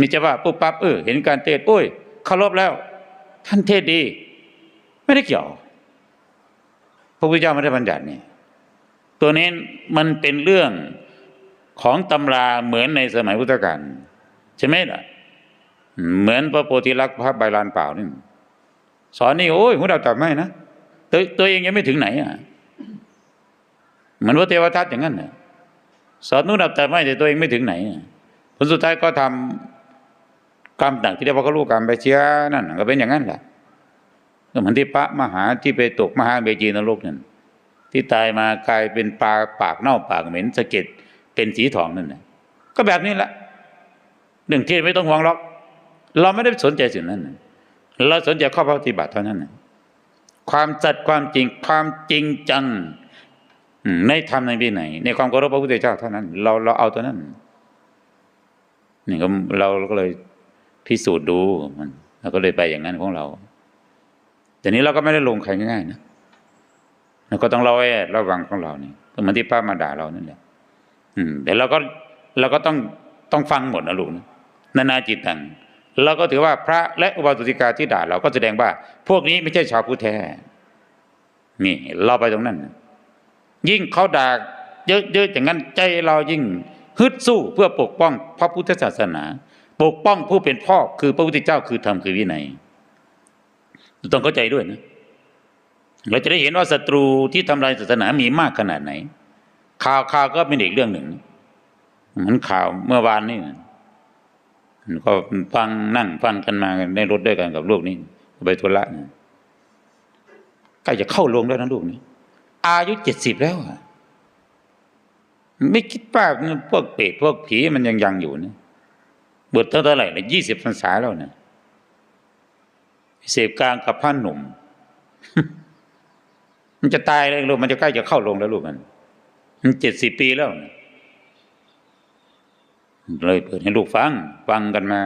มีจะว่าปุ๊บปั๊บเออเห็นการเทศโอ้ยเคารพแล้ว ท่านเทศดี ไม่ได้เกี่ยว พระพุทธเจ้าไม่ได้บัญญัตินี่ตัวนี้มันเป็นเรื่องของตำราเหมือนในสมัยพุทธกาลใช่ไหมล่ะ เหมือนพระโพธิลักษณ์พระใบลานเปล่านี่สอนนี่โอ้ยหัวดาวตับไม่นะตัวตัวเองยังไม่ถึงไหนอะเหมือนพระเทวทัตอย่างนั้นน่ะสอนนู้นดับแต่ไม่แต่ตัวเองไม่ถึงไหน ผลสุดท้ายก็ทำ กรรมต่างที่เรียกว่าเขารู้กรรมไปเชียนั่นก็เป็นอย่างนั้นแหละก็เหมือนที่พระมหาที่ไปตกมหาเบจีนรกนั่นที่ตายมากลายเป็นปลาปากเน่าปากเหม็นสะเก็ดเป็นสีทองนั่นแหละก็แบบนี้แหละหนึ่งที่ไม่ต้องห่วงหรอก เราไม่ได้สนใจสิ่งนั้นนะเราสนใจข้อปฏิบัติเท่านั้นนะความจัดความจริงความจริงจังในธรรมในวินัยในความเคารพพระพุทธเจ้าเท่านั้น เราเราเอาตัวนั้นนี่ก็เราก็เลย พิสูจน์ดูมันเราก็เลยไปอย่างนั้นของเรา แต่นี้เราก็ไม่ได้ลงใครง่ายๆนะเราก็ต้องระแวดระวังของเราเนี่ก็เหมือนที่ป้ามาด่าเรานั่นแหละอืมแต่เราก็เราก็ต้องต้องฟังหมดนะลูกนะนานาจิตตังเราก็ถือว่าพระและอุบาสิกาที่ด่าเราก็แสดงว่า พวกนี้ไม่ใช่ชาวพุทธแท้นี่ เราไปตรงนั้น ยิ่งเขาด่าเยอะๆอย่างนั้นใจเรายิ่งฮึดสู้เพื่อปกป้องพระพุทธศาสนา ปกป้องผู้เป็นพ่อคือพระพุทธเจ้าคือธรรมคือวินัยต้องเข้าใจด้วยนะเราจะได้เห็นว่าศัตรูที่ทำลายศาสนามีมากขนาดไหน ข่าวข่าวก็เป็นอีกเรื่องหนึ่งเหมือนข่าวเมื่อวานนี่ก็ฟังนั่งฟังกันมาในรถด้วยกันกับลูกนี่ไปทุระนะใกล้จะเข้าโรงแล้วนะลูกนี่อายุเจ็ดสิบแล้วไม่คิดว่าพวกเปรตพวกผีมันยังยังอยู่นะ บวชตั้งเท่าไหร่นะยี่สิบพรรษาแล้วเนะเสพกลางกับพระหนุ่ม มันจะตายเลยลูกมันจะใกล้จะเข้าโรงแล้วลูกมัน มันเจ็ดสิบปีแล้ว เลยเปิดให้ลูกฟัง ฟังกันมา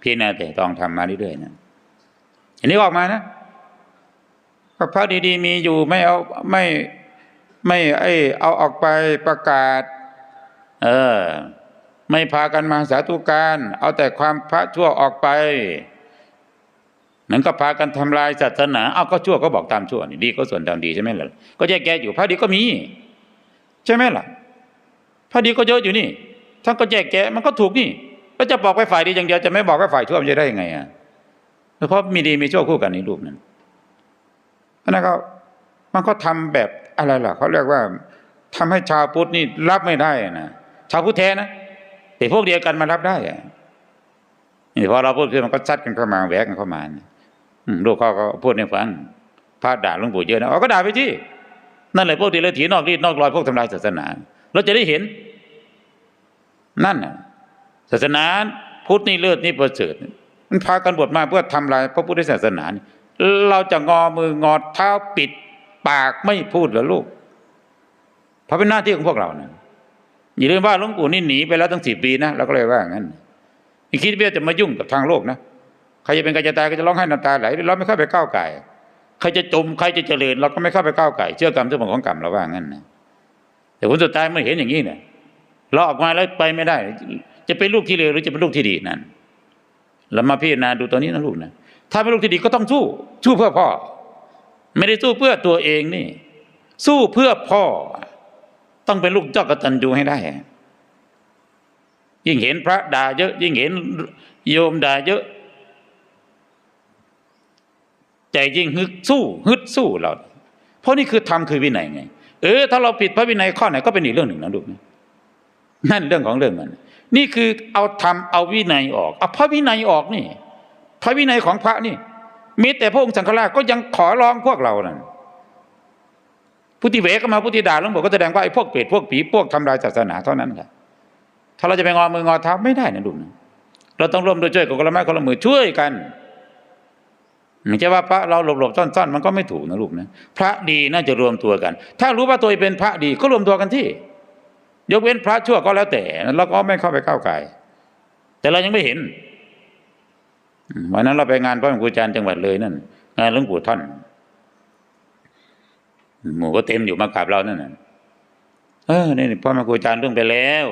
พี่นาแต่ต้องทำมาเรื่อยๆนะอันนี้ออกมานะพระดีๆมีอยู่ไม่เอาไม่ไม่ไอเอาออกไปประกาศ เออ ไม่พากันมาสาธุการ เอาแต่ความพระชั่วออกไปนั้นก็พากันทำลายศาสนาเอาก็ชั่วก็บอกตามชั่วนี่ดีก็ส่วนตามดีใช่ไหมล่ะก็แยกแยะอยู่พระดีก็มี ใช่ไหมล่ะพระดีก็เยอะอยู่นี่ท่านก็แยกแยะมันก็ถูกนี่แล้วจะบอกไปฝ่ายดีอย่างเดียวจะไม่บอกไปฝ่ายชั่วมันจะได้ยังไงอะเพราะมีดีมีชั่วคู่กันในรูปนั้นเพราะนั้นก็มันก็ทำแบบอะไรล่ะเขาเรียกว่าทำให้ชาวพุทธนี่รับไม่ได้นะชาวพุทธแท้นะ แต่พวกเดียวกันมารับได้อะนี่พอเราพูดขึ้นมันก็ซัดกันเข้ามาแหวกกันเข้ามาลูกเขาก็พูดให้ฟังพระด่าหลวงปู่เยอะนะเอาก็ด่าไปที่นั่นแหละพวกเดรัจฉีนอกรีดนอกรอยพวกทำลายศาสนา เราจะได้เห็น นั่นน่ะศาสนาพุทธนี่เลิศนี่ประเสริฐมันพากันบวชมาเพื่อทำลายพระพุทธศาสนา เราจะงอมืองอเท้าปิดปากไม่พูดเหรอลูกเพราะเป็นหน้าที่ของพวกเรานะ อย่าลืมว่าหลวงปู่นี่หนีไปแล้วตั้งสิบปีนะเราก็เลยว่างั้นอย่คิดว่าจะมายุ่งกับทางโลกนะใครจะเป็นใครจะตายก็จะร้องไห้น้ำตาไหลเราไม่เข้าไปก้าวไก่ใครจะจมใครจะเจริญ เราก็ไม่เข้าไปก้าวไก่เชื่อกรรมเชื่อผลของกรรมเราว่างั้นนะแต่ผลสุดท้ายเมื่อเห็นอย่างนี้เนี่ยเราออกมาแล้วไปไม่ได้ จะเป็นลูกที่เลวหรือจะเป็นลูกที่ดีนั่นเรามาพิจารณาดูตัวนี้นะลูกนะถ้าเป็นลูกที่ดีก็ต้องสู้สู้เพื่อพ่อ ไม่ได้สู้เพื่อตัวเองนี่ สู้เพื่อพ่อ ต้องเป็นลูกเจ้ากตัญญูให้ได้ ยิ่งเห็นพระด่าเยอะ ยิ่งเห็นโยมด่าเยอะ ใจยิ่งฮึดสู้ฮึดสู้เรา เพราะนี่คือธรรมคือวินัยไง เออ ถ้าเราผิดพระวินัยข้อไหนก็เป็นอีกเรื่องหนึ่งนะลูกนะนั่นเรื่องของเรื่องมัน นี่คือเอาธรรมเอาวินัยออกเอาพระวินัยออกนี่ พระวินัยของพระนี่มีแต่พระองค์สังฆราชก็ยังขอร้องพวกเรานั่น ผู้ที่เวก็มาผู้ที่ด่าหลวงปู่ก็แสดงว่าไอ้พวกเปรตพวกผีพวกทำลายศาสนาเท่านั้นครับถ้าเราจะไปงอมืองอเท้าไม่ได้นะลูกนะเราต้องร่วมด้วยช่วยกันคนละไม้คนละมือช่วยกันไม่ใช่ว่าพระเราหลบๆซ่อนๆมันก็ไม่ถูกนะลูกนะพระดีน่าจะรวมตัวกัน ถ้ารู้ว่าตัวเองเป็นพระดีก็รวมตัวกันที่ ยกเว้นพระชั่วก็แล้วแต่เราก็ไม่เข้าไปก้าวไก่แต่เรายังไม่เห็นวันนั้นเราไปงานพระครูอาจารย์จังหวัดเลยนั่นงานหลวงปู่ท่าน หมู่ก็เต็มอยู่มากราบเรานั่นน่ะเออนี่พ่อแม่ครูอาจารย์เรื่องไปแล้ว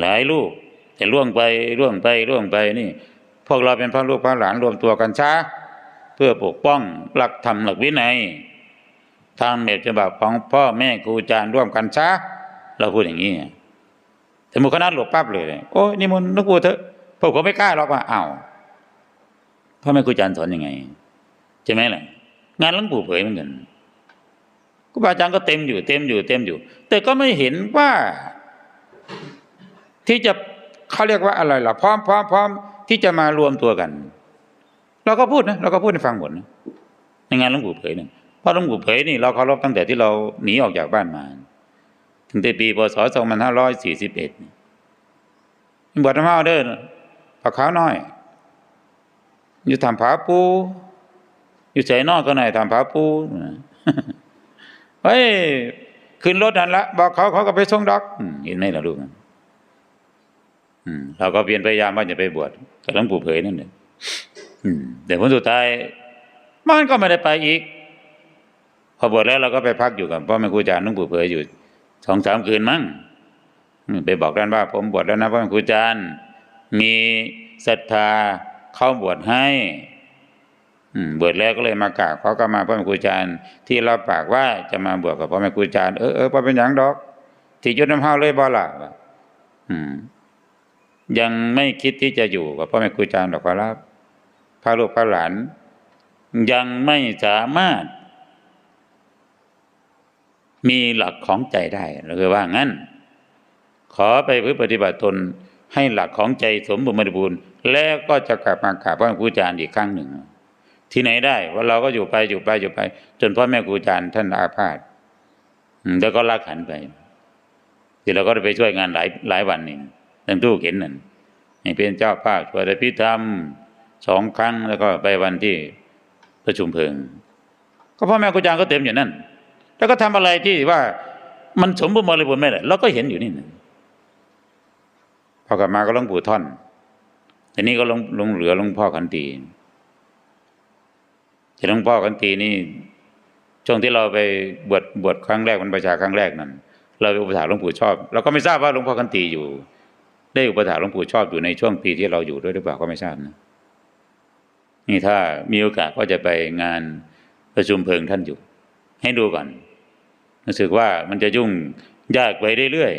หลายลูกแต่ล่วงไปล่วงไปล่วงไปนี่ พวกเราเป็นพระลูกพระหลานรวมตัวกันช้าเพื่อปกป้องหลักธรรมหลักวินัยทางแบบฉบับของพ่อแม่ครูอาจารย์ร่วมกันช้าเราพูดอย่างนี้แต่หมู่คณะหลบปั๊บเลยโอ้ยนี่มันนึกบว่าเถอะพวกผมไม่กล้าหรอกว่าอ้าวพ่อแม่ครูอาจารย์สอนยังไงใช่ไหมล่ะ งานหลวงปู่เผยเหมือนกันครูบาอาจารย์ก็เต็มอยู่เต็มอยู่เต็มอยู่ แต่ก็ไม่เห็นว่า ที่จะเขาเรียกว่าอะไรล่ะพร้อมพร้อมพร้อมที่จะมารวมตัวกัน เราก็พูดนะเราก็พูดให้ฟังหมดนะในงานหลวงปู่เผยเนี่ยเพราะหลวงปู่เผยนี่เราเคารพตั้งแต่ที่เราหนีออกจากบ้านมา ถึงแต่ปีพศสองพันห้าร้อยสี่สิบเอ็ดบวชธรรมะเดินผักขาวน้อย อยู่ทำผาปู อยู่ใส่นอกก็หน่อยทำผาปูเฮ้ยขึ้นรถนั่นละบอกเขาเขาก็ไปส่งดอกเห็นไหมล่ะลูกเราก็เพียรพยายามว่าจะไปบวชกับหลวงปู่เผยนั่นเองอืมแต่ผลสุดท้ายมันก็ไม่ได้ไปอีก พอบวชแล้วเราก็ไปพักอยู่กับพ่อแม่ครูอาจารย์หลวงปู่เผยอยู่สองสามคืนมั้งไปบอกท่านว่า ผมบวชแล้วนะพ่อแม่ครูอาจารย์มีศรัทธาเข้าบวชให้ อืมบวชแล้วก็เลยมากราบเขาก็มาพ่อแม่ครูอาจารย์ที่รับปากว่าจะมาบวชกับพ่อแม่ครูอาจารย์เออเออพอเป็นอย่างดอกที่ยุดน้ำเฮาเลยบ่ล่ะยังไม่คิดที่จะอยู่กับพ่อแม่ครูอาจารย์ดอกครับพระลูกพระหลาน ยังไม่สามารถ มีหลักของใจได้เราคือว่างั้น ขอไปพึ่งปฏิบัติตนให้หลักของใจสมบูรณ์บริบูรณ์แล้วก็จะกลับมากราบพ่อแม่ครูอาจารย์อีกครั้งหนึ่ง ที่ไหนได้ว่าเราก็อยู่ไปอยู่ไปอยู่ไป จนพ่อแม่ครูอาจารย์ท่านอาพาธแล้วก็ลากขันไปที่เราก็ได้ไปช่วยงานหลายหลายวันนี่ท่านทูกเห็นนั่นเป็นเจ้าภาคสวดอภิธรรมสองครั้งแล้วก็ไปวันที่ประชุมเพลิง ก็พ่อแม่ครูอาจารย์ก็เต็มอยู่นั่น แล้วก็ทำอะไรที่ว่ามันสมบูรณ์บริบูรณ์ไม่ได้เราก็เห็นอยู่นี่นะพอกลับมาก็หลวงปู่ท่อนทีนี้ก็หลวงหลวงเหลือหลวงพ่อขันตี ที่หลวงพ่อขันตีนี่ช่วงที่เราไปบวชบวชครั้งแรกมันประชาครั้งแรกนั้น เราไปอุปถัมภ์หลวงปู่ชอบเราก็ไม่ทราบว่าหลวงพ่อขันตีอยู่ ได้อุปถัมภ์หลวงปู่ชอบอยู่ในช่วงปีที่เราอยู่ด้วยหรือเปล่าก็ไม่ทราบนะนี่ถ้ามีโอกาสก็จะไปงานประชุมเพลิงท่านอยู่ ให้ดูก่อนรู้สึกว่ามันจะยุ่งยากไปเรื่อย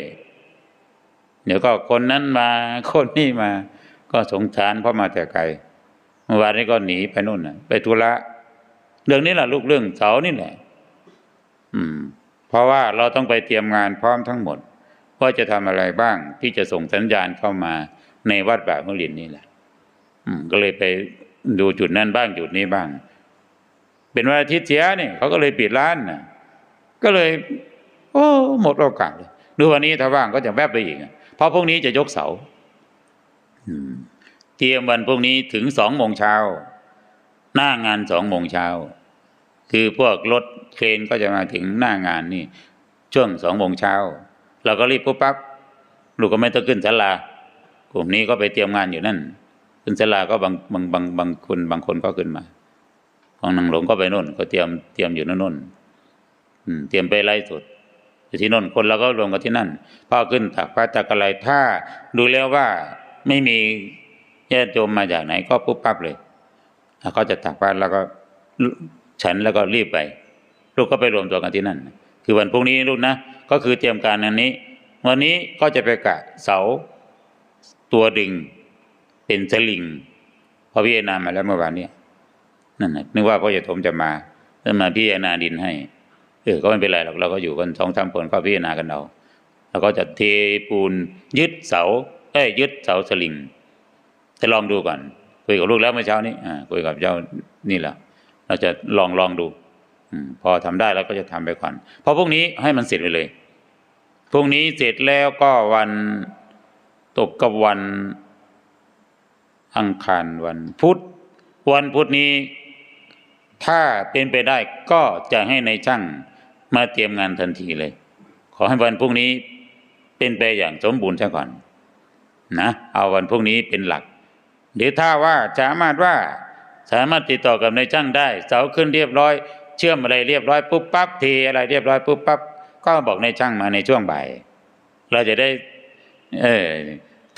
ๆเดี๋ยวก็คนนั้นมาคนนี้มา ก็สงสารเพราะมาแต่ไกลเมื่อวานนี้ก็หนีไปนู่นนะไปธุระ เรื่องนี้แหละลูกเรื่องเสานี่แหละ อืม เพราะว่าเราต้องไปเตรียมงานพร้อมทั้งหมดว่าจะทำอะไรบ้างที่จะส่งสัญญาณเข้ามาในวัดแบบมะลินนี่แหละ อืม ก็เลยไปดูจุดนั้นบ้างจุดนี้บ้าง เป็นวันอาทิตย์เสียเนี่ยเขาก็เลยปิดร้านนะก็เลย โอ้หมดโอกาสเลยดูวันนี้ถ้าว่างก็จะแวบไปอีกเพราะพรุ่งนี้จะยกเสาอืมเตรียมวันพรุ่งนี้ถึงสองโมงเช้า หน้างานสองโมงเช้า คือพวกรถเครนก็จะมาถึงหน้างานนี่ ช่วงสองโมงเช้า เราก็รีบปุ๊บปั๊บลูกก็ไม่ต้องขึ้นศาลากลุ่มนี้ก็ไปเตรียมงานอยู่นั่น ขึ้นศาลาก็บางบางบางบางคนบางคนก็ขึ้นมา ของนางหลงก็ไปนู่น ก็เตรียมเตรียมอยู่นั่นนู่นเตรียมไปไล่สดอยู่ที่นู่นคนเราก็รวมกันที่นั่นพอขึ้นตักพระตักอะไรถ้าดูแล้วว่าไม่มีญาติโยมมาจากไหนก็ปุ๊บปั๊บเลย แล้วก็จะตักพรแล้วก็ฉันแล้วก็รีบไป ลูกก็ไปรวมตัวกันที่นั่น คือวันพรุ่งนี้ลูกนะ ก็คือเตรียมการอันนี้ วันนี้ก็จะไปกะเสาตัวดึงเป็นสลิงพอพิจารณามาแล้วเมื่อวานเนี้นั่นนะนึกว่าพ่อใหญ่ถมจะมาแล้วมาพิจารณาดินให้ เออก็ไม่เป็นไรหรอกเราก็อยู่กันสองสามคนก็พิจารณากันเอาแล้วก็จะเทปูนยึดเสาเอ้ยยึดเสาสลิงจะลองดูก่อน คุยกับลูกแล้วเมื่อเช้านี้อ่าคุยกับเจ้านี่แหละเราจะลองลองดูอพอทำได้แล้วก็จะทำไปก่อนเพราะพวกนี้ให้มันเสร็จไปเลยพรุ่งนี้เสร็จแล้วก็วันตกกับวันอังคารวันพุธวันพุธนี้ ถ้าเป็นไปได้ก็จะให้ในายช่างมาเตรียมงานทันทีเลย ขอให้วันพรุ่งนี้เป็นไปอย่างสมบูรณ์ซะก่อนนะเอาวันพรุ่งนี้เป็นหลัก หรือถ้าว่าสามารถว่าสามารถติดต่อกับนายช่างได้เสาขึ้นเรียบร้อย เชื่อมอะไรเรียบร้อยปุ๊บปั๊บเทอะไรเรียบร้อยปุ๊บปั๊บก็บอกนายช่างมาในช่วงบ่าย เราจะได้เออ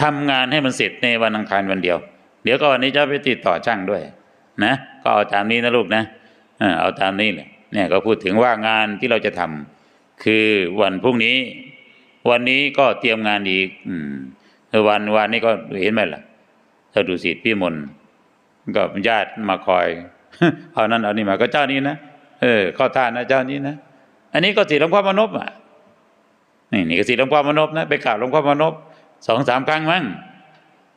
ทำงานให้มันเสร็จในวันอังคารวันเดียว เดี๋ยวก็วันนี้จะไปติดต่อช่างด้วย นะ ก็เอาตามนี้นะลูกนะเอาตามนี้แหละเนี่ยก็พูดถึงว่างานที่เราจะทำคือวันพรุ่งนี้ วันนี้ก็เตรียมงานอีก อืมวันวันนี้ก็เห็นไหมล่ะ ถ้าดูสิพี่มนก็ญาติมาคอยเอานั้นเอานี่มาก็เจ้านี้นะเออเข้าท่านนะเจ้านี้นะอันนี้ก็สิทธิ์หลวงพ่อมนพอะนี่นี่ก็สิทธิ์หลวงพ่อมนพนะไปกราบหลวงพ่อมนพสองสามครั้งมั้ง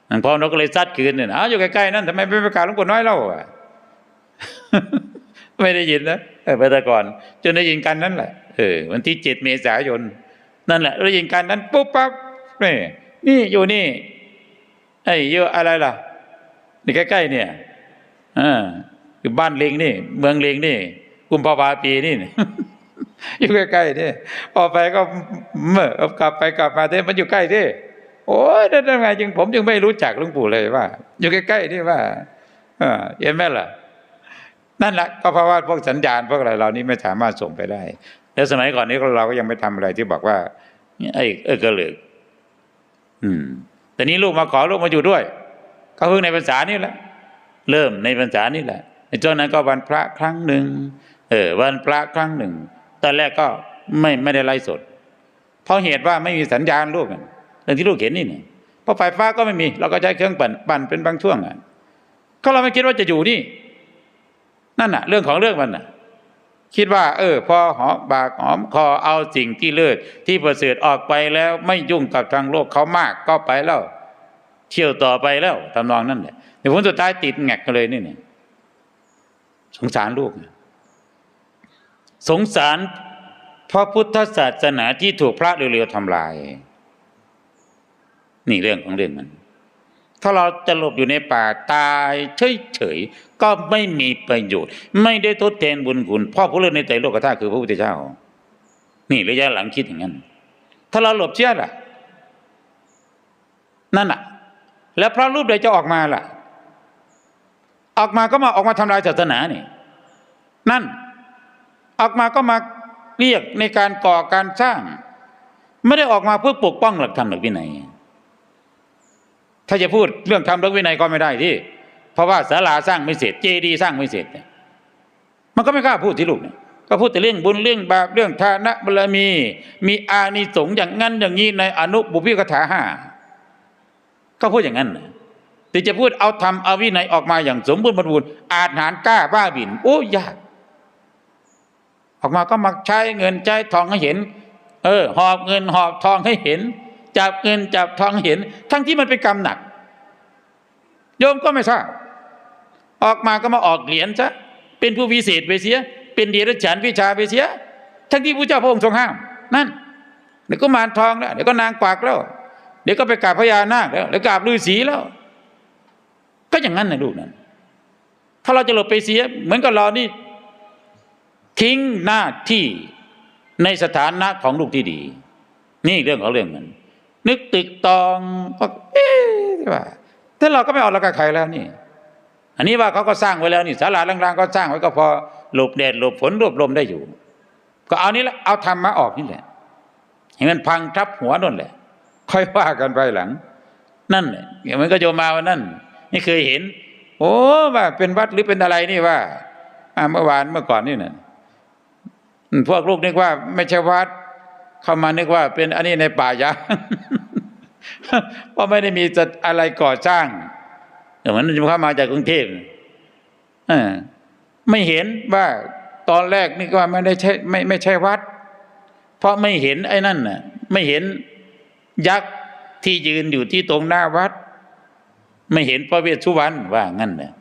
หลวงพ่อมนพก็เลยซัดคืนเนี่ยอ้าวอยู่ใกล้ๆนั่นทำไมไม่ไปกราบหลวงปู่น้อยเล่าอะไม่ได้ยินนะเออไปแต่ก่อน จนได้ยินกันนั่นแหละเออวันที่เจ็ดเมษายนนั่นแหละได้ยินกันนั้นปุ๊บปั๊บนี่นี่อยู่นี่ ไอ้เยอะอะไรล่ะนี่ใกล้ๆเนี่ยอ่าอยู่บ้านเลงนี่ เมืองเลงนี่กุมภาวาปีนี่อยู่ใกล้ๆนี่พอไปก็เมื่อกลับไปกลับมาเด้มันอยู่ใกล้ที่โอ้ยนั่นไงจึงผมจึงไม่รู้จักหลวงปู่เลยว่า อยู่ใกล้ๆนี่ว่าเออเห็นไหมล่ะ นั่นแหละก็เพราะว่าพวกสัญญาณพวกอะไรเรานี่ไม่สามารถส่งไปได้แล้วสมัยก่อนนี้เราก็ยังไม่ทำอะไรที่บอกว่าไอ้เออกระเหลือกอืม แต่นี้ลูกมาขอลูกมาอยู่ด้วย ก็เพิ่งในพรรษานี่แหละ เริ่มในพรรษานี่แหละในช่วงนั้นก็วันพระครั้งหนึ่งเออวันพระครั้งหนึ่ง ตอนแรกก็ไม่ไม่ได้ไล่สด เพราะเหตุว่าไม่มีสัญญาณลูกเรื่องที่ลูกเห็นนี่เนี่ยเพราะไฟฟ้าก็ไม่มี เราก็ใช้เครื่องปั่นปั่นเป็นบางช่วงอะก็เราไม่คิดว่าจะอยู่นี่ นั่นน่ะ เรื่องของเรื่องมันน่ะ คิดว่า เออ พอหอมปากหอมคอเอาสิ่งที่เลิศที่ประเสริฐออกไปแล้วไม่ยุ่งกับทางโลกเขามากก็ไปแล้ว เที่ยวต่อไปแล้วทำนองนั่นแหละแต่ผลสุดท้ายติดแงกกันเลยนี่เนี่ยสงสารลูก สงสารพระพุทธศาสนาที่ถูกพระเร็วๆทำลาย นี่เรื่องของเรื่องมัน ถ้าเราจะหลบอยู่ในป่าตายเฉยๆก็ไม่มีประโยชน์ ไม่ได้ทดแทนบุญคุณพ่อผู้เล่นในใจโลกธาตุคือพระพุทธเจ้า นี่ระยะหลังคิดอย่างนั้น ถ้าเราหลบเชื่อล่ะ นั่นน่ะ แล้วพระรูปใดจะออกมาล่ะ ออกมาก็มาออกมาทำลายศาสนานี่ นั่น ออกมาก็มาเรียกในการก่อการสร้าง ไม่ได้ออกมาเพื่อปกป้องหลักธรรมหลักวินัย ถ้าจะพูดเรื่องทำเรื่องวินัยก็ไม่ได้ที่ เพราะว่าศาลาสร้างไม่เสร็จ เจดีสร้างไม่เสร็จเนี่ยมันก็ไม่กล้าพูดที่ลูกเนี่ยก็พูดแต่เรื่องบุญเรื่องบาปเรื่องทานะบารมี มีอานิสงส์อย่างนั้นอย่างนี้ในอนุบุพิกถาห้าก็พูดอย่างนั้นนะแต่จะพูดเอาธรรมเอาวินัยออกมาอย่างสมบูรณ์บริบูรณ์อาจหารกล้าบ้าบิน โอ้ยากออกมาก็มักใช้เงินใช้ทองให้เห็น เออ หอบเงินหอบทองให้เห็น จับเงินจับทองเห็น ทั้งที่มันเป็นกรรมหนัก โยมก็ไม่ทราบออกมาก็มาออกเหรียญซะเป็นผู้วิเศษไปเสีย เป็นเดียรฉันวิชาไปเสีย ทั้งที่พระเจ้าพระองค์ทรงห้ามนั่นเดี๋ยวก็มารทองแล้วเดี๋ยวก็นางกวักแล้ว เดี๋ยวก็ไปกราบพญานาคแล้วเดี๋ยวกราบฤาษีแล้ว ก็อย่างนั้นนะลูกนั้น ถ้าเราจะหลบไปเสีย เหมือนกับเรานี่ ทิ้งหน้าที่ในสถานะของลูกที่ดี นี่เรื่องของเรื่องมัน นึกตึกตองก็เอ๊ะว่าแต่เราก็ไม่เอาละกับใครแล้วนี่ อันนี้ว่าเขาก็สร้างไว้แล้วนี่ศาลาล่างๆก็สร้างไว้ก็พอหลบแดดหลบฝนหลบลมได้อยู่ ก็เอานี้ละเอาธรรมมาออกนี่แหละให้มันพังทับหัวนั่นแหละ ค่อยว่ากันไปหลัง นั่นแหละมันก็โยมมาวันนั้นนี่เคยเห็น โอ้ว่าเป็นวัดหรือเป็นอะไรนี่ว่าเมื่อวานเมื่อก่อนนี่น่ะพวกลูกนึกว่าไม่ใช่วัด เข้ามานึกว่าเป็นอันนี้ในป่ายางเพราะไม่ได้มีจะอะไรก่อสร้างเหมือนจะเข้ามาจากกรุงเทพออไม่เห็นว่าตอนแรกนี่ก็ไม่ได้ใช่ไม่ไม่ใช่วัด เพราะไม่เห็นไอ้นั่นน่ะ ไม่เห็นยักษ์ที่ยืนอยู่ที่ตรงหน้าวัด ไม่เห็นพระเวสสุวรรณว่างั้นน่ะ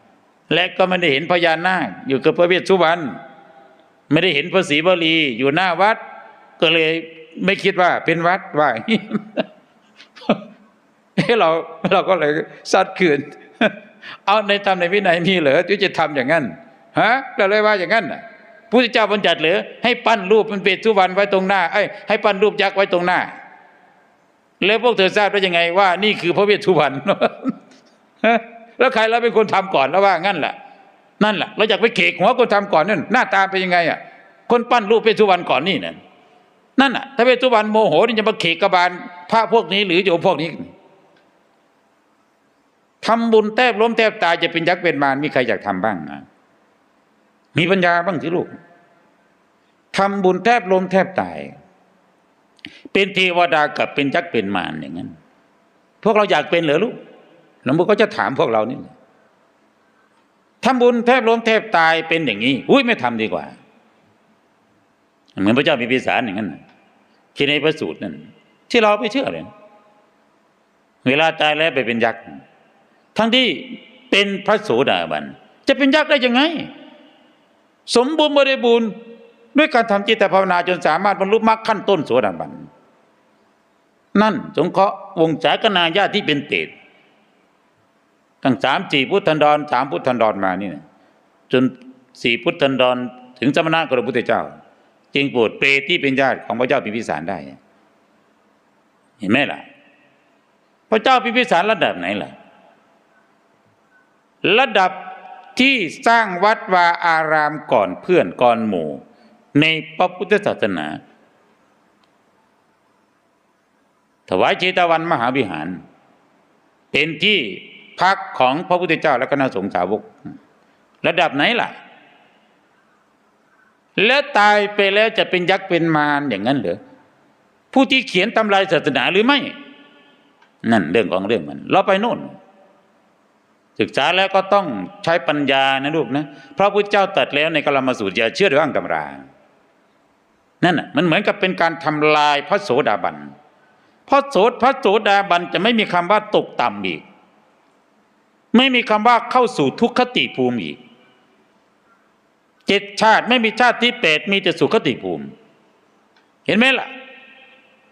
และก็ไม่ได้เห็นพญานาคอยู่กับพระเวสสุวรรณไม่ได้เห็นพระศรีบรีอยู่หน้าวัด ก็เลย ไม่คิดว่าเป็นวัดว่างเอ้เราเราก็เลยซัดขืน เอาในธรรมในวินัยมีเหรอที่จะทำอย่างนั้นฮะเราเลยว่าอย่างนั้นน่ะพระเจ้าบัญญัติเหรอให้ปั้นรูปเป็นเปรตสุวรรณไว้ตรงหน้าไอ้ให้ปั้นรูปยักษ์ไว้ตรงหน้า แล้วพวกเธอทราบได้ยังไงว่า นี่คือพระเวสสุวรรณฮะแล้วใครเราเป็นคนทำก่อนแล้วว่างั้นแหละนั่นแหละเราอยากไปเขกหัวคนทำก่อนนั่นหน้าตาเป็นยังไงอะคนปั้นรูปเป็นสุวรรณก่อนนี่นั่น นั่นอะถ้าเป็นสุวรรณโมโหนี่จะมาเขกกบาลพระพวกนี้หรือโยมพวกนี้ทำบุญแทบล้มแทบตายจะเป็นยักษ์เป็นมารมีใครอยากทำบ้างนะมีปัญญาบ้างสิลูกทำบุญแทบล้มแทบตาย เป็นเทวดากับเป็นยักษ์เป็นมารอย่างนั้น พวกเราอยากเป็นเหรอลูกหลวงพ่อก็จะถามพวกเรานี่ทำบุญแทบล้มแทบตายเป็นอย่างนี้ อุ้ยไม่ทำดีกว่า เหมือนพระเจ้าพิพิสารอย่างนั้นน่ะที่ในพระสูตรนั่นที่เราไม่เชื่อเลยเวลาตายแล้วไปเป็นยักษ์ทั้งที่เป็นพระโสดาบัน จะเป็นยักษ์ได้ยังไง สมบูรณ์บริบูรณ์ด้วยการทำจิตภาวนาจนสามารถบรรลุมรรคขั้นต้นโสดาบัน นั่นสงเคราะห์วงศากนาญาติที่เป็นเตดตั้งสามสี่พุทธันดรสามพุทธันดรมานี่นะจนสี่พุทธันดรถึงสมณะกับพระพุทธเจ้า จึงโปรดเปรตที่เป็นญาติของพระเจ้าพิมพิสารได้ เห็นไหมล่ะ พระเจ้าพิมพิสารระดับไหนล่ะ ระดับที่สร้างวัดวาอารามก่อนเพื่อนก่อนหมู่ ในพระพุทธศาสนา ถวายเจตวันมหาวิหาร เป็นที่พักของพระพุทธเจ้าและคณะสงฆ์สาวก ระดับไหนล่ะ แล้วตายไปแล้วจะเป็นยักษ์เป็นมารอย่างนั้นเหรอผู้ที่เขียนตำรายศาสนาหรือไม่ นั่นเรื่องของเรื่องมัน เราไปโน่น ศึกษาแล้วก็ต้องใช้ปัญญานะลูกนะพระพุทธเจ้าตรัดแล้วในกลามสูตรอย่าเชื่อเรื่องตำรานั่นน่ะมันเหมือนกับเป็นการทำลายพระโสดาบันพระโสดพระโสดาบันจะไม่มีคำว่าตกต่ำอีก ไม่มีคำว่าเข้าสู่ทุกขติภูมิอีก เจ็ดชาติไม่มีชาติที่แปดมีแต่สุขติภูมิ เห็นไหมล่ะ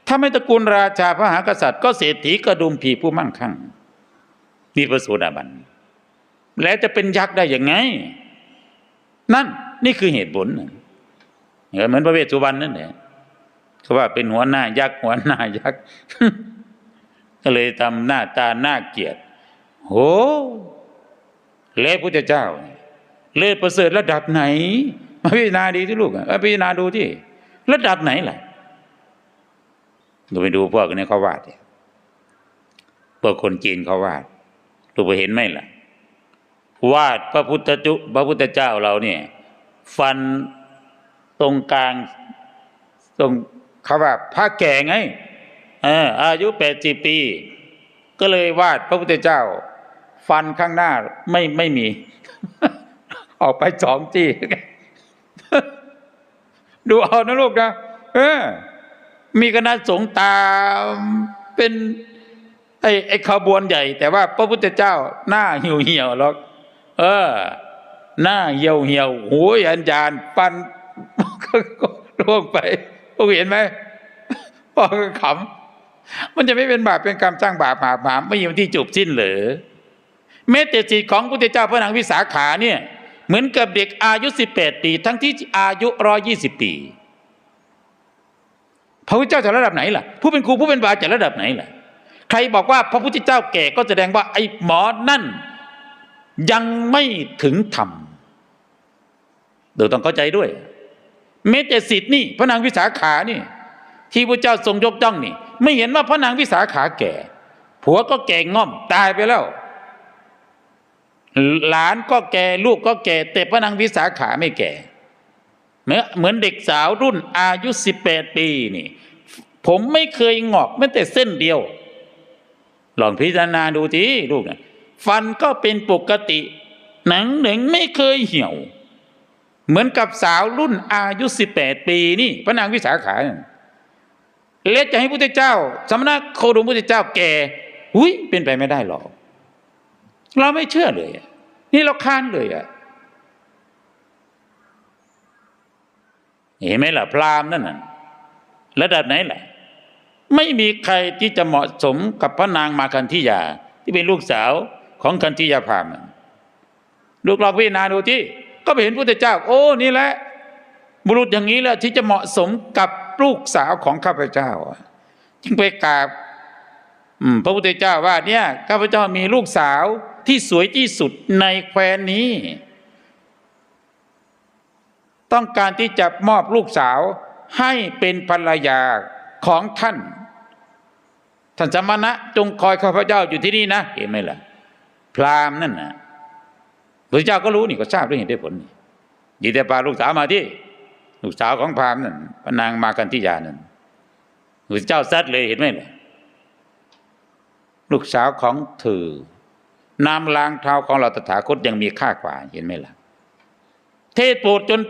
ถ้าไม่ตระกูลราชาพระมหากษัตริย์ ก็เศรษฐีกระดุมผีผู้มั่งคั่งมีพระโสดาบัน แล้วจะเป็นยักษ์ได้ยังไง นั่นนี่คือเหตุผลเหมือนพระเวสสุวรรณนั่นแหละเขาว่าเป็นหัวหน้ายักษ์หัวหน้ายักษ์ก็เลยทำหน้าตาหน้าเกียดโหแล้วพุทธเจ้าเเลศประเสริฐระดับไหน มาพิจารณาดีที่ลูกอะพิจารณาดูที่ระดับไหนล่ะดูไปดูพวกนี้เขาวาดเนี่ยพวกคนจีนเขาวาดดูไปเห็นไหมล่ะ วาดพระพุทธจุพระพุทธเจ้าเราเนี่ย ฟันตรงกลางตรงเขาว่าพระแก่ไงเอออายุแปดสิบปี ก็เลยวาดพระพุทธเจ้า ฟันข้างหน้าไม่ไม่มี ออกไปสองจี้ดูเอานะลูกนะเออ มีคณะสงฆ์ตามเป็น ไอ้ไอ้ขบวนใหญ่ แต่ว่าพระพุทธเจ้า หน้าเหี่ยวเหี่ยวหรอกเออ หน้าเหี่ยวเหี่ยวหูยันยานปันล่วงไปพวกเห็นไหมพ่อก็ขำมันจะไม่เป็นบาปเป็นกรรมสร้างบาปหาบหาไม่มีที่จบสิ้นเหรอแม้แต่จิตของพระพุทธเจ้าพระนางวิสาขาเนี่ย เหมือนกับเด็กอายุสิบแปดปี ทั้งที่อายุร้อยี่สิบปี พระพุทธเจ้าจะระดับไหนล่ะ ผู้เป็นครูผู้เป็นบาจะระดับไหนล่ะ ใครบอกว่าพระพุทธเจ้าแก่ก็แสดงว่าไอ้หมอนั่นยังไม่ถึงธรรมเดี๋ยวต้องเข้าใจด้วย เมตสิทธิ์นี่พระนางวิสาขานี่ ที่พระเจ้าทรงยกย่องนี่ ไม่เห็นว่าพระนางวิสาขาแก่ ผัวก็แก่ง่อมตายไปแล้ว หลานก็แก่ลูกก็แก่ แต่พระนางวิสาขาไม่แก่เหมือนเหมือนเด็กสาวรุ่นอายุสิบแปดปีนี่ ผมไม่เคยงอกแม้แต่เส้นเดียว ลองพิจารณาดูทีลูกนะฟันก็เป็นปกติ หนังหนึ่งไม่เคยเหี่ยว เหมือนกับสาวรุ่นอายุสิบแปดปีนี่ พระนางวิสาขาเล็จะให้พุทธเจ้า สมณะโคดมพุทธเจ้าแก่หุ้ยเป็นไปไม่ได้หรอก เราไม่เชื่อเลย นี่เราค้านเลยอะเห็นไหมล่ะ พราหมณ์นั่นน่ะระดับไหนล่ะ ไม่มีใครที่จะเหมาะสมกับพระนางมาคันธิยา ที่เป็นลูกสาวของคันธิยาพราหมณ์ลูกลองพิจารณาดูที่ ก็ไปเห็นพุทธเจ้า โอ้นี่แหละ บุรุษอย่างนี้แหละที่จะเหมาะสมกับลูกสาวของข้าพเจ้า จึงไปกราบพระพุทธเจ้าว่าเนี่ยข้าพเจ้ามีลูกสาว ที่สวยที่สุดในแคว้นนี้ ต้องการที่จะมอบลูกสาวให้เป็นภรรยาของท่าน ท่านสมณะจงคอยข้าพเจ้าอยู่ที่นี่นะ เห็นไหมล่ะ พราหมณ์นั่นนะพระเจ้าก็รู้นี่ก็ทราบด้วยเหตุด้วยผลดีแต่พาลูกสาวมาที่ ลูกสาวของพราหมณ์นั่นพระนางมากันทิยานั่นพระเจ้าซัดเลยเห็นไหมล่ะลูกสาวของเธอ น้ำล้างเท้าของเราตถาคตยังมีค่ากว่า เห็นไหมล่ะ เทศโปรดจน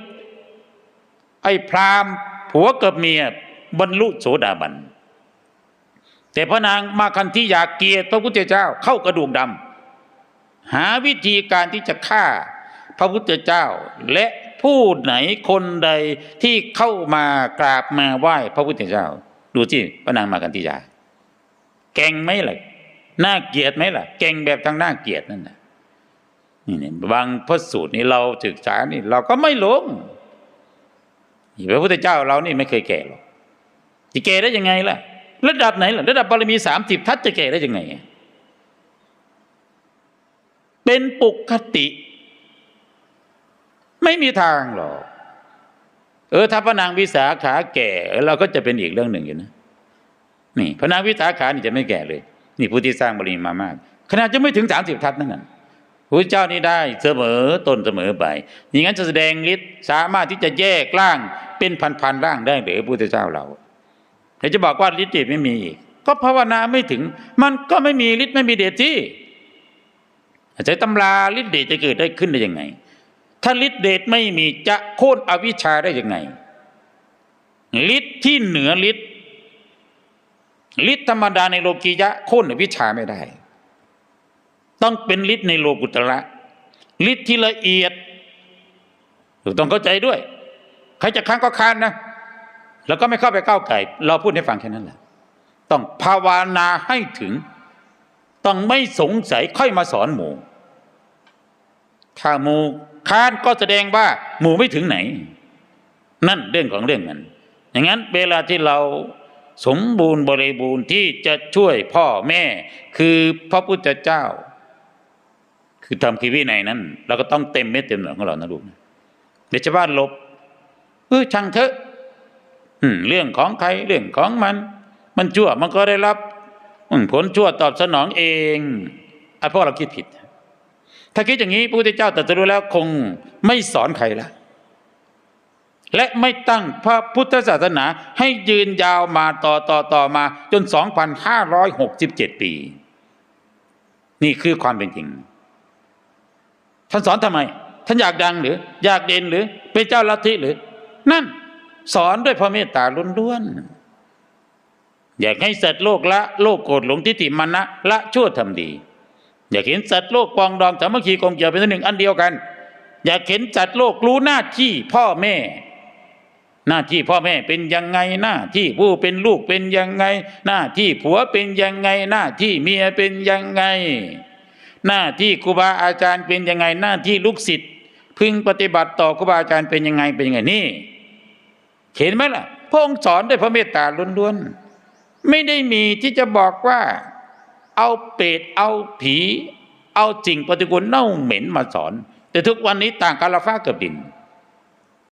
ไอ้พราหมณ์ผัวกับเมียบรรลุโสดาบัน แต่พระนางมาคันที่อยากเกียดพระพุทธเจ้าเข้ากระดูกดำหาวิธีการที่จะฆ่าพระพุทธเจ้า และผู้ไหนคนใดที่เข้ามากราบมาไหว้พระพุทธเจ้า ดูที่พระนางมาคันธิยาเก่งไหมล่ะ น่าเกลียดไหมล่ะ เก่งแบบทางน่าเกลียดนั่นนะนี่นี่บางพระสูตรนี่เราศึกษานี่ เราก็ไม่หลงพระพุทธเจ้าเรานี่ไม่เคยแก่หรอกจะแก่ได้ยังไงล่ะ ระดับไหนล่ะ ระดับบารมีสามสิบทัศจะแก่ได้ยังไง เป็นปกติ ไม่มีทางหรอก เออถ้าพระนางวิสาขาแก่เออเราก็จะเป็นอีกเรื่องหนึ่งอยู่นะ นี่พระนางวิสาขานี่จะไม่แก่เลย นี่ผู้ที่สร้างบารมีมามาก ขนาดจะไม่ถึงสามสิบทัศนั่นน่ะพระเจ้านี่ได้เสมอต้นเสมอไปอย่างนั้นจะแสดงฤทธิ์สามารถที่จะแยกร่างเป็นพันๆร่างได้หรือพระพุทธเจ้าเราเดี๋ยวจะบอกว่าฤทธิ์เดชไม่มีอีกก็ภาวนาไม่ถึง มันก็ไม่มีฤทธิ์ไม่มีเดชที่ใช้ตำราฤทธิ์เดชจะเกิดได้ขึ้นได้ยังไง ถ้าฤทธิ์เดชไม่มีจะโค่นอวิชชาได้ยังไงฤทธิ์ที่เหนือฤทธิ์ ฤทธิ์ธรรมดาในโลกียะโค่นอวิชาไม่ได้ ต้องเป็นฤทธิ์ในโลกุตระฤทธิ์ที่ละเอียดต้องเข้าใจด้วย ใครจะค้างก็ค้านนะ แล้วก็ไม่เข้าไปก้าวไก่ เราพูดให้ฟังแค่นั้นแหละ ต้องภาวนาให้ถึง ต้องไม่สงสัยค่อยมาสอนหมู่ ถ้าหมู่ค้านก็แสดงว่าหมู่ไม่ถึงไหน นั่นเรื่องของเรื่องนั้นอย่างนั้น เวลาที่เรา สมบูรณ์บริบูรณ์ที่จะช่วยพ่อแม่ คือพระพุทธเจ้า คือทำคีวิในนั้นเราก็ต้องเต็มเม็ดเต็มหน่วยของเรานะลูกนะเดี๋ยวชาวบ้านลบเออช่างเถอะเรื่องของใครเรื่องของมัน มันชั่วมันก็ได้รับผลชั่วตอบสนองเองไอ้พวกเราคิดผิด ถ้าคิดอย่างนี้พระพุทธเจ้าตรัสรู้แล้วคงไม่สอนใครละ และไม่ตั้งพระพุทธศาสนาให้ยืนยาวมาต่อต่อต่อมาจน 2,567 ปี นี่คือความเป็นจริง ท่านสอนทำไม ท่านอยากดังหรือ อยากเด่นหรือ เป็นเจ้าลัทธิหรือ นั่น สอนด้วยพระเมตตาล้วนๆอยากให้สัตว์โลกละโลกโกรธหลงทิฏฐิมานะละชั่วทำดี อยากเห็นสัตว์โลกปองดองสามัคคีกลมเกี่ยวเป็นหนึ่งอันเดียวกัน อยากเห็นสัตว์โลกรู้หน้าที่พ่อแม่ หน้าที่พ่อแม่เป็นยังไงหน้าที่ผู้เป็นลูกเป็นยังไง หน้าที่ผัวเป็นยังไง หน้าที่เมียเป็นยังไง หน้าที่ครูบาอาจารย์เป็นยังไง หน้าที่ลูกศิษย์พึงปฏิบัติต่อครูบาอาจารย์เป็นยังไงเป็นยังไงนี่ เห็นไหมล่ะพระองค์สอนด้วยพระเมตตาล้วนๆไม่ได้มีที่จะบอกว่า เอาเปรตเอาผี เอาสิ่งปฏิกูลเน่าเหม็นมาสอน แต่ทุกวันนี้ต่างกาลฟ้ากับดิน